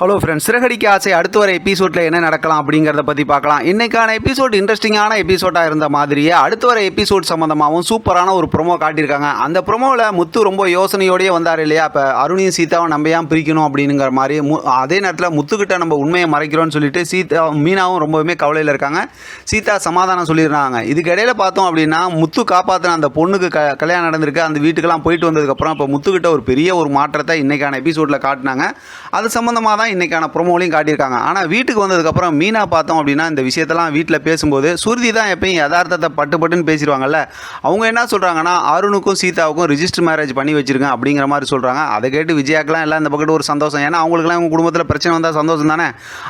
Hello friends Siragadikka ஆசை அடுத்து வர எபிசோடில் என்ன நடக்கலாம் அப்படிங்கிறத பற்றி பார்க்கலாம். இன்றைக்கான எபிசோட் இன்ட்ரெஸ்டிங்கான எபிசோடாக இருந்த மாதிரியே அடுத்து வர எபிசோட் சம்மந்தமாகவும் சூப்பரான ஒரு ப்ரோமோ காட்டியிருக்காங்க. அந்த ப்ரோமோவில் முத்து ரொம்ப யோசனையோடய வந்தார் இல்லையா? இப்போ அருணையும் சீதாவும் நம்ம ஏன் பிரிக்கணும் அப்படிங்கிற மாதிரி மு அதே நேரத்தில் முத்துக்கிட்ட நம்ம உண்மையை மறைக்கிறோம்னு சொல்லிட்டு சீதா மீனாவும் ரொம்பவுமே கவலையில் இருக்காங்க. சீதா சமாதானம் சொல்லிடுறாங்க இதுக்கு இடையில பார்த்தோம் அப்படின்னா முத்து காப்பாற்றின அந்த பொண்ணுக்கு க கல்யாணம் நடந்திருக்கு. அந்த வீட்டுக்கெல்லாம் போயிட்டு வந்ததுக்கப்புறம் இப்போ முத்துக்கிட்ட ஒரு பெரிய ஒரு மாற்றத்தை இன்றைக்கான எபிசோடில் காட்டினாங்க. அது சம்மந்தமாக தான் இன்றைக்கான ப்ரொமோலையும் காட்டியிருக்காங்க. ஆனால் வீட்டுக்கு வந்ததுக்கப்புறம் மீனா பார்த்தோம் அப்படின்னா இந்த விஷயத்தெல்லாம் வீட்டில் பேசும்போது சுருதி தான் எப்பயும் யதார்த்தத்தை பட்டு பட்டுன்னு பேசிடுவாங்கல்ல. அவங்க என்ன சொல்கிறாங்கன்னா அருணுக்கும் சீதாவுக்கும் ரிஜிஸ்டர் மேரேஜ் பண்ணி வச்சுருக்கேன் அப்படிங்கிற மாதிரி சொல்கிறாங்க அதை கேட்டு விஜயாக்கெல்லாம் எல்லாம் இந்த பக்கத்து ஒரு சந்தோஷம். ஏன்னா அவங்களுக்குலாம் அவங்க குடும்பத்தில் பிரச்சனை வந்தால் சந்தோஷம் தானே?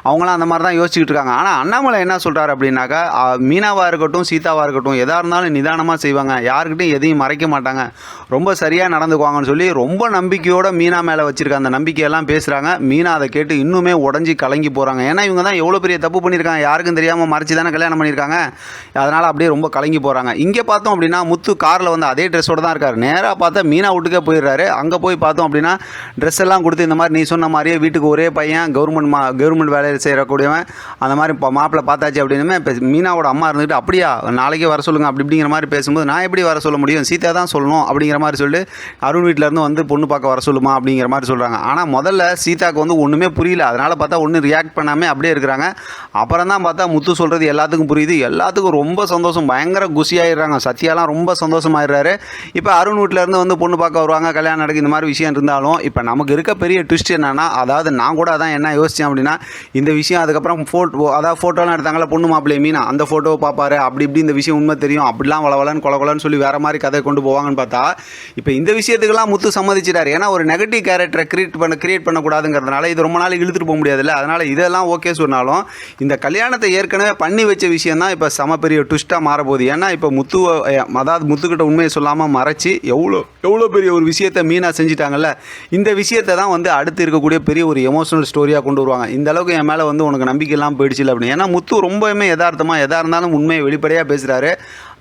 அவங்களாம் அந்த மாதிரி தான் யோசிச்சுக்கிட்டு இருக்காங்க. ஆனால் அண்ணாமலை என்ன சொல்கிறாரு அப்படின்னாக்கா மீனாவாக இருக்கட்டும் சீதாவாக இருக்கட்டும் எதாக இருந்தாலும் நிதானமாக செய்வாங்க. யாருக்கிட்டையும் எதையும் மறைக்க மாட்டாங்க. ரொம்ப சரியாக நடந்துக்குவாங்கன்னு சொல்லி ரொம்ப நம்பிக்கையோட மீனா மேலே வச்சுருக்க அந்த நம்பிக்கையெல்லாம் பேசுகிறாங்க மீனா அதை கேட்டு கேட்டு இன்னுமே உடஞ்சி கலங்கி போகிறாங்க ஏன்னா இவங்க தான் எவ்வளோ பெரிய தப்பு பண்ணியிருக்காங்க. யாருக்கும் தெரியாமல் மறைச்சி தானே கல்யாணம் பண்ணியிருக்காங்க. அதனால் அப்படியே ரொம்ப கலங்கி போகிறாங்க இங்கே பார்த்தோம் அப்படின்னா முத்து காரில் வந்து அதே ட்ரெஸ்ஸோடு தான் இருக்கார். நேராக பார்த்தா மீனா வீட்டுக்கே போயிடுறாரு. அங்கே போய் பார்த்தோம் அப்படின்னா ட்ரெஸ் எல்லாம் கொடுத்து இந்த மாதிரி நீ சொன்ன மாதிரியே வீட்டுக்கு ஒரே பையன் கவர்மெண்ட் மா கவர்மெண்ட் வேலையில் செய்யக்கூடியவன் அந்த மாதிரி இப்போ மாப்பிள்ளை பார்த்தாச்சு அப்படின்னு இப்போ மீனாவோட அம்மா இருந்துட்டு அப்படியா நாளைக்கே வர சொல்லுங்க. அப்படி இப்படிங்கிற மாதிரி பேசும்போது நான் எப்படி வர சொல்ல முடியும்? சீதா தான் சொல்லணும். அப்படிங்கிற மாதிரி சொல்லி அருண் வீட்டிலேருந்து இருந்து வந்து பொண்ணு பார்க்க வர சொல்லுமா அப்படிங்கிற மாதிரி சொல்கிறாங்க ஆனால் முதல்ல சீதாக்கு வந்து ஒன்றுமே புரியல. அதனால் பார்த்தா ஒன்றும் ரியாக்ட் பண்ணாமல் அப்படியே இருக்கிறாங்க. அப்புறம் தான் பார்த்தா முத்து சொல்கிறது எல்லாத்துக்கும் புரியுது. எல்லாத்துக்கும் ரொம்ப சந்தோஷம். பயங்கர குஷியாயிடுறாங்க. சத்யாலாம் ரொம்ப சந்தோஷமாயிடுறாரு. இப்போ அருண் வீட்டிலேருந்து வந்து பொண்ணு பார்க்க வருவாங்க. கல்யாணம் நடக்கு இந்த மாதிரி விஷயம் இருந்தாலும் இப்போ நமக்கு இருக்க பெரிய ட்விஸ்ட் என்னன்னா அதாவது நான் கூட அதான் என்ன யோசித்தேன் அப்படின்னா இந்த விஷயம் அதுக்கப்புறம் ஃபோட்டோ அதாவது ஃபோட்டோலாம் எடுத்தாங்களா பொண்ணு மாப்பிள்ளை மீனா அந்த ஃபோட்டோவை பார்ப்பாரு. அப்படி இப்படி இந்த விஷயம் உண்மை தெரியும். அப்படிலாம் வளவலன்னு கொல கொலன்னு சொல்லி வேறு மாதிரி கதை கொண்டு போவாங்கன்னு பார்த்தா இப்போ இந்த விஷயத்துக்கெல்லாம் முத்து சம்மதிச்சிட்டார். ஏன்னா ஒரு நெகட்டிவ் கேரக்டரை கிரியேட் பண்ண கிரியேட் பண்ணக்கூடாதுங்கிறதுனால இது ரொம்ப நாள் இழுத்துட்டு போக முடியாதுல்ல. அதனால் இதெல்லாம் ஓகே சொன்னாலும் இந்த கல்யாணத்தை ஏற்கனவே பண்ணி வச்ச விஷயம் தான் இப்போ சம பெரிய ட்விஸ்ட்டாக மாறப்போகுது. ஏன்னா இப்போ முத்து அதாவது முத்துக்கிட்ட உண்மையை சொல்லாமல் மறைச்சி எவ்வளோ எவ்வளோ பெரிய ஒரு விஷயத்தை மீனாக செஞ்சிட்டாங்கல்ல. இந்த விஷயத்தை தான் வந்து அடுத்து இருக்கக்கூடிய பெரிய ஒரு எமோஷனல் ஸ்டோரியாக கொண்டு வருவாங்க. இந்த அளவுக்கு என் மேலே வந்து உனக்கு நம்பிக்கை இல்லாமல் போயிடுச்சு அப்படின்னு. ஏன்னா முத்து ரொம்பவுமே யதார்த்தமாக எதாக இருந்தாலும் உண்மையை வெளிப்படையாக பேசுகிறாரு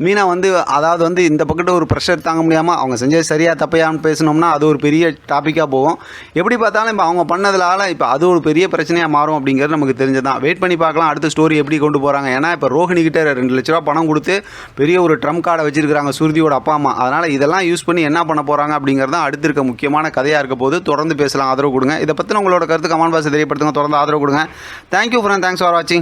மீனா வந்து அதாவது வந்து இந்த பக்கத்து ஒரு ப்ரெஷர் தாங்க முடியாமல் அவங்க செஞ்சது சரியாக தப்பையான்னு பேசினோம்னா அது ஒரு பெரிய டாப்பிக்காக போகும். எப்படி பார்த்தாலும் இப்போ அவங்க பண்ணதுனால இப்போ அது ஒரு பெரிய பிரச்சனையாக மாறும் அப்படிங்கிறது நமக்கு தெரிஞ்சதான் வெயிட் பண்ணி பார்க்கலாம் அடுத்த ஸ்டோரி எப்படி கொண்டு போகிறாங்க ஏன்னா இப்போ ரோஹிணி கிட்ட ரெண்டு லட்ச ரூபா பணம் கொடுத்து பெரிய ஒரு ட்ரம் கார்டை வச்சிருக்கிறாங்க சுருதியோட அப்பா அம்மா. அதனால் இதெல்லாம் யூஸ் பண்ணி என்ன பண்ண போகிறாங்க அப்படிங்கிறது தான் அடுத்து இருக்க முக்கியமான கதையாக இருக்க போது தொடர்ந்து பேசலாம். ஆதரவு கொடுங்க. இதை பற்றின உங்களோட கருத்து கமெண்ட் பாக்ஸ் தெரியப்படுத்துங்க. தொடர்ந்து ஆதரவு கொடுங்க. தேங்க்யூ ஃப்ரெண்ட் தேங்க்ஸ் ஃபார் வாட்சிங்